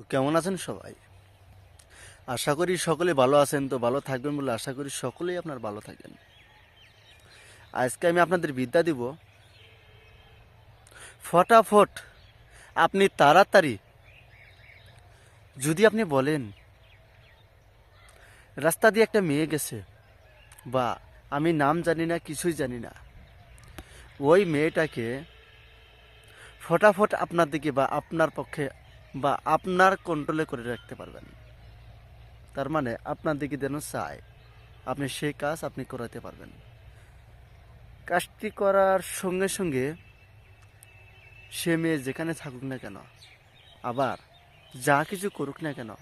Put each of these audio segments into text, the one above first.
তো কেমন আছেন সবাই? আশা করি সকলে ভালো আছেন, তো ভালো থাকবেন বলে আশা করি সকলেই আপনার ভালো থাকেন। আজকে আমি আপনাদের বিদ্যা দিব, ফটাফট আপনি তাড়াতাড়ি যদি আপনি বলেন, রাস্তা দিয়ে একটা মেয়ে গেছে, বা আমি নাম জানি না, কিছুই জানি না, ওই মেয়েটাকে ফটাফট আপনার দিকে বা আপনার পক্ষে বা আপনার কন্ট্রোলে করে রাখতে পারবেন। তার মানে আপনার দিকে যেন চায়, আপনি সেই কাজ আপনি করাতে পারবেন। কাজটি করার সঙ্গে সঙ্গে সে মেয়ে যেখানে থাকুক না কেন, আবার যা কিছু করুক না কেন,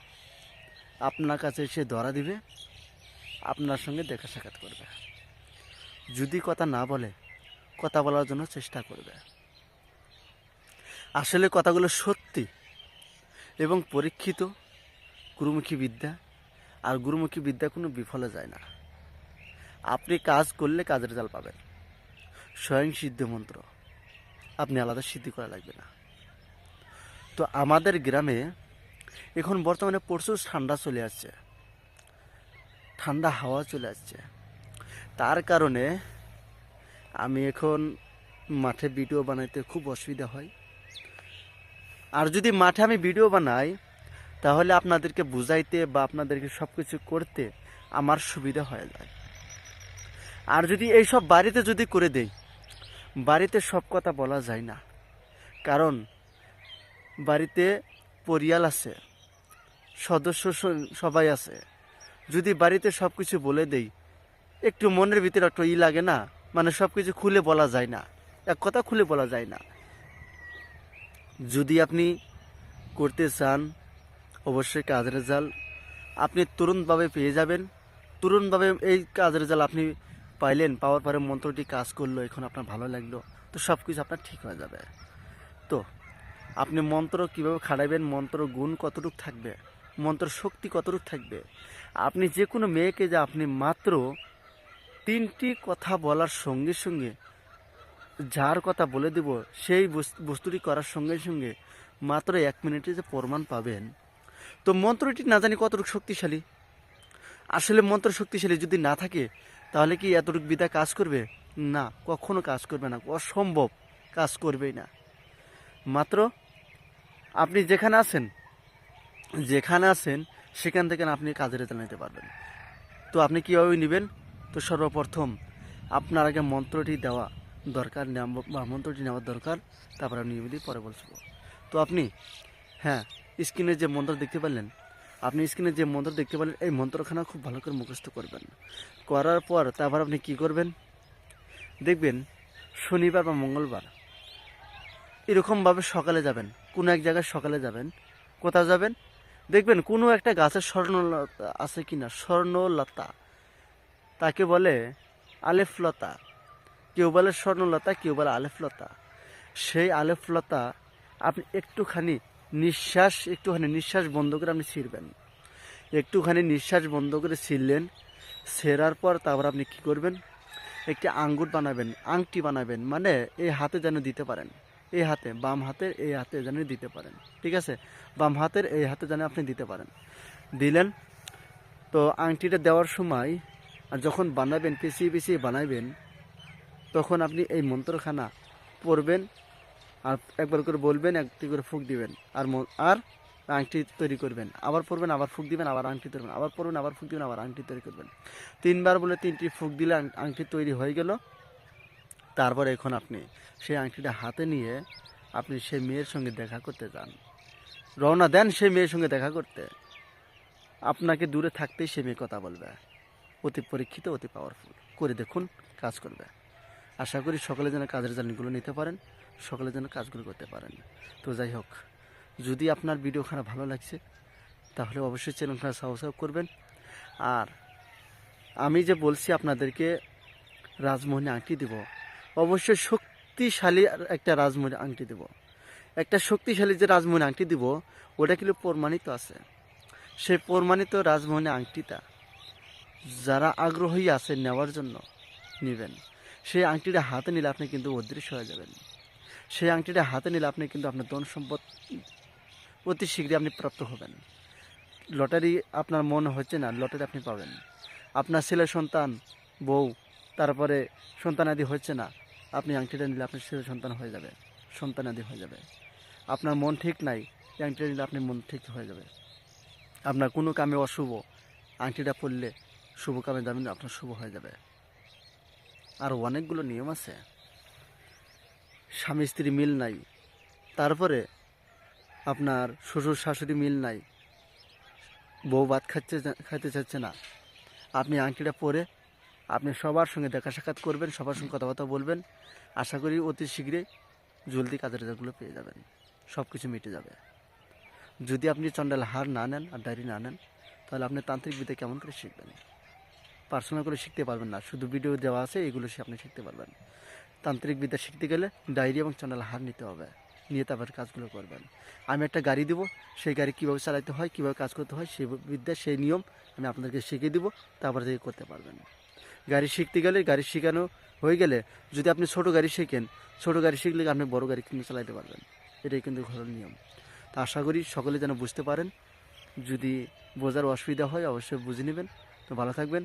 আপনার কাছে সে ধরা দিবে, আপনার সঙ্গে দেখা সাক্ষাৎ করবে। যদি কথা না বলে, কথা বলার জন্য চেষ্টা করবে। আসলে কথাগুলো সত্যি এবং পরীক্ষিত গুরুমুখী বিদ্যা, আর গুরুমুখী বিদ্যা কোনো বিফলে যায় না। আপনি কাজ করলে কাজের জাল পাবেন। স্বয়ং সিদ্ধ মন্ত্র। আপনি আলাদা সিদ্ধি করা লাগবে না। তো আমাদের গ্রামে এখন বর্তমানে প্রচুর ঠান্ডা চলে আসছে। ঠান্ডা হাওয়া চলে আসছে। তার কারণে আমি এখন মাঠে ভিডিও বানাইতে খুব অসুবিধা হয়। আর যদি মাঠে আমি ভিডিও বানাই, তাহলে আপনাদেরকে বুঝাইতে বা আপনাদেরকে সব কিছু করতে আমার সুবিধা হয়ে যায়। আর যদি এইসব বাড়িতে যদি করে দেই, বাড়িতে সব কথা বলা যায় না। কারণ বাড়িতে পরিয়াল আছে, সদস্য সবাই আছে। যদি বাড়িতে সব কিছু বলে দেই, একটু মনের ভিতরে একটু ই লাগে না মানে সব কিছু খুলে বলা যায় না। এক কথা খুলে বলা যায় না। যদি আপনি করতে চান, অবশ্যই কাজের জাল আপনি তরুণভাবে পেয়ে যাবেন। তরুণভাবে এই কাজের জাল আপনি পাইলেন, পাওয়ার পরে মন্ত্রটি কাজ করল, এখন আপনার ভালো লাগল, তো সব কিছু আপনার ঠিক হয়ে যাবে। তো আপনি মন্ত্র কীভাবে খাটাইবেন মন্ত্র গুণ কতটুক থাকবে, মন্ত্র শক্তি কতটুক থাকবে, আপনি যে কোনো মেয়েকে যে আপনি মাত্র তিনটি কথা বলার সঙ্গে সঙ্গে যার কথা বলে দেব, সেই বস- বস্তুটি করার সঙ্গে সঙ্গে মাত্র এক মিনিটে যে প্রমাণ পাবেন। তো মন্ত্রটি না জানি কতটুকু শক্তিশালী। আসলে মন্ত্র শক্তিশালী যদি না থাকে, তাহলে কি এতটুকু বিদ্যা কাজ করবে? না, কখনো কাজ করবে না, অসম্ভব কাজ করবেই না। মাত্র আপনি যেখানে আছেন যেখানে আছেন, সেখান থেকে আপনি কাজের রেজাল্ট নিতে পারবেন। তো আপনি কীভাবে নেবেন? তো সর্বপ্রথম আপনার আগে মন্ত্রটি দেওয়া। দরকার মন্ত্রটি নেওয়ার দরকার, তারপর আমি নিয়মিত পরে বলব তো আপনি হ্যাঁ স্ক্রিনে যে মন্ত্র দেখতে পারলেন, আপনি স্ক্রিনে যে মন্ত্র দেখতে পারলেন, এই মন্ত্রখানা খুব ভালো করে মুখস্থ করবেন। করার পর তারপর আপনি কি করবেন? দেখবেন, শনিবার বা মঙ্গলবার এরকমভাবে সকালে যাবেন, কোনো এক জায়গায় সকালে যাবেন, কোথাও যাবেন, দেখবেন কোনো একটা গাছের স্বর্ণলতা আছে কি না স্বর্ণলতা, তাকে বলে আলেফলতা। কেউ বলে স্বর্ণলতা, কেউ বলে আলেফলতা। সেই আলেফলতা আপনি একটুখানি নিঃশ্বাস একটুখানি নিঃশ্বাস বন্ধ করে আপনি ছিঁড়বেন। একটুখানি নিঃশ্বাস বন্ধ করে ছিঁড়লেন, ছেঁড়ার পর তারপর আপনি কি করবেন? একটি আঙ্গুর বানাবেন, আংটি বানাবেন মানে এই হাতে যেন দিতে পারেন। এই হাতে, বাম হাতের এই হাতে যেন দিতে পারেন, ঠিক আছে? বাম হাতের এই হাতে যেন আপনি দিতে পারেন। দিলেন, তো আংটিটা দেওয়ার সময়, আর যখন বানাবেন, পিছিয়ে পিছিয়ে বানাবেন তখন আপনি এই মন্ত্রখানা পড়বেন আর একবার করে বলবেন, একটি করে ফুক দিবেন। আর আর আংটি তৈরি করবেন। আবার পড়বেন, আবার ফুক দিবেন, আবার আংটি তৈরি আবার পড়বেন, আবার ফুক দিবেন, আবার আংটি তৈরি করবেন। তিনবার বলে তিনটি ফুক দিলে আংটি তৈরি হয়ে গেল। তারপর এখন আপনি সেই আংটিটা হাতে নিয়ে আপনি সেই মেয়ের সঙ্গে দেখা করতে যান। রওনা দেন সেই মেয়ের সঙ্গে দেখা করতে। আপনাকে দূরে থাকতেই সে মেয়ে কথা বলবে। অতি পরীক্ষিত, অতি পাওয়ারফুল করে দেখুন, কাজ করবে। আশা করি সকলে যেন কাজের জার্নিগুলো নিতে পারেন, সকলে যেন কাজগুলো করতে পারেন। তো যাই হোক, যদি আপনার ভিডিও ভিডিওখানা ভালো লাগছে, তাহলে অবশ্যই চ্যানেলখানা সাবস্ক্রাইব করবেন। আর আমি যে বলছি আপনাদেরকে রাজমোহনী আংটি দেব, অবশ্যই শক্তিশালী একটা রাজমোহনী আংটি দেব। একটা শক্তিশালী যে রাজমোহনী আংটি দিব, ওটা কিন্তু প্রমাণিত আছে। সেই প্রমাণিত রাজমোহনী আংটিটা যারা আগ্রহী আছে নেওয়ার জন্য নেবেন। সেই আংটিটা হাতে নিলে আপনি কিন্তু অদৃশ্য হয়ে যাবেন। সেই আংটিটা হাতে নিলে আপনি কিন্তু আপনার ধন সম্পদ অতি শীঘ্রই আপনি প্রাপ্ত হবেন। লটারি আপনার মনে হচ্ছে না, লটারি আপনি পাবেন। আপনার ছেলে, সন্তান, বউ, তারপরে সন্তানাদি হচ্ছে না, আপনি আংটিটা নিলে আপনার ছেলে, সন্তান হয়ে যাবে, সন্তানাদি হয়ে যাবে। আপনার মন ঠিক নাই আংটিটা নিলে আপনি মন ঠিক হয়ে যাবে। আপনার কোনো কামে অশুভ, আংটিটা পরলে শুভ কামে যাবেন, আপনার শুভ হয়ে যাবে। আর অনেকগুলো নিয়ম আছে। স্বামী স্ত্রী মিল নাই। তারপরে আপনার শ্বশুর শাশুড়ি মিল নাই। বউ ভাত খাচ্ছে খাইতে চাচ্ছে না। আপনি আংটিটা পরে আপনি সবার সঙ্গে দেখা সাক্ষাৎ করবেন, সবার সঙ্গে কথাবার্তা বলবেন। আশা করি অতি শীঘ্রই জলদি কাজের রেজাল্টগুলো পেয়ে যাবেন। সব কিছু মিটে যাবে। যদি আপনি চন্ডাল হার না নেন আর ডায়েরি না নেন, তাহলে আপনি তান্ত্রিক বিদ্যা কেমন করে শিখবেন? পার্সোনাল করে শিখতে পারবেন না। শুধু ভিডিও দেওয়া আছে, এগুলো সে আপনি শিখতে পারবেন। তান্ত্রিক বিদ্যা শিখতে গেলে ডায়েরি এবং চন্ডাল হার নিতে হবে। নিয়ে তারপর কাজগুলো করবেন। আমি একটা গাড়ি দিব, সেই গাড়ি কীভাবে চালাতে হয়, কীভাবে কাজ করতে হয় সেই বিদ্যা, সেই নিয়ম আমি আপনাদেরকে শিখিয়ে দিব, তারপরে থেকে করতে পারবেন। গাড়ি শিখতে গেলে গাড়ি শেখানো হয়ে গেলে যদি আপনি ছোটো গাড়ি শেখেন, ছোটো গাড়ি শিখলে আপনি বড় গাড়ি কিন্তু চালাতে পারবেন। এটাই কিন্তু ঘরের নিয়ম। তা আশা করি সকলে যেন বুঝতে পারেন। যদি বোঝার অসুবিধা হয়, অবশ্যই বুঝে নেবেন। তো ভালো থাকবেন।